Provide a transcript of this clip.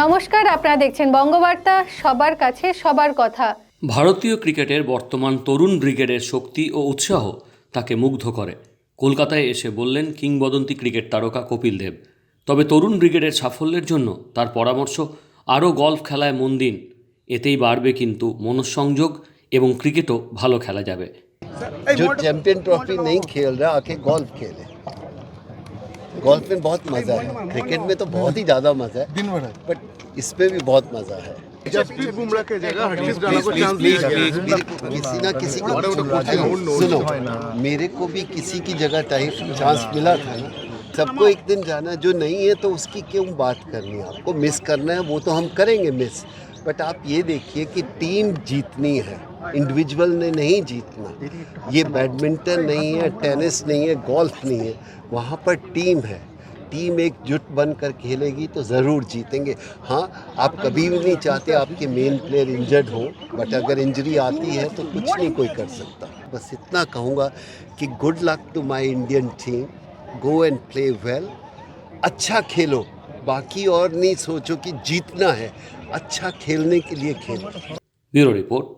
নমস্কার আপনারা দেখছেন বঙ্গবার্তা সবার কাছে সবার কথা ভারতীয় ক্রিকেটের বর্তমান তরুণ ব্রিগেডের শক্তি ও উৎসাহ তাকে মুগ্ধ করে কলকাতায় এসে বললেন কিংবদন্তি ক্রিকেট তারকা কপিল দেব তবে তরুণ ব্রিগেডের সাফল্যের জন্য তার পরামর্শ আরও গল্ফ খেলায় মন দিন এতেই বাড়বে কিন্তু মনঃসংযোগ এবং ক্রিকেটও ভালো খেলা যাবে जो चैंपियन ट्रॉफी नहीं खेल रहा आके गोल्फ खेले गोल्फ में बहुत मज़ा है। क्रिकेट में तो बहुत ही ज़्यादा मज़ा है। दिन भर बट इसमें भी बहुत मज़ा है। किसी ना किसी को सुनो मेरे को भी किसी की जगह टाइम चांस मिला था ना। सबको एक दिन जाना जो नहीं है तो उसकी क्यों बात करनी है? आपको मिस करना है वो तो हम करेंगे मिस बट आप ये देखिए कि टीम जीतनी है। इंडिविजुअल ने नहीं जीतना। ये बैडमिंटन नहीं है टेनिस नहीं है गोल्फ नहीं है। वहाँ पर टीम है। टीम एक जुट बन कर खेलेगी तो ज़रूर जीतेंगे। हाँ आप कभी भी नहीं चाहते आपके मेन प्लेयर इंजर्ड हो बट अगर इंजरी आती है तो कुछ नहीं कोई कर सकता। बस इतना कहूँगा कि good luck to my Indian team go and play well अच्छा खेलो। बाकी और नहीं सोचो कि जीतना है। अच्छा खेलने के लिए खेलो। Bureau report.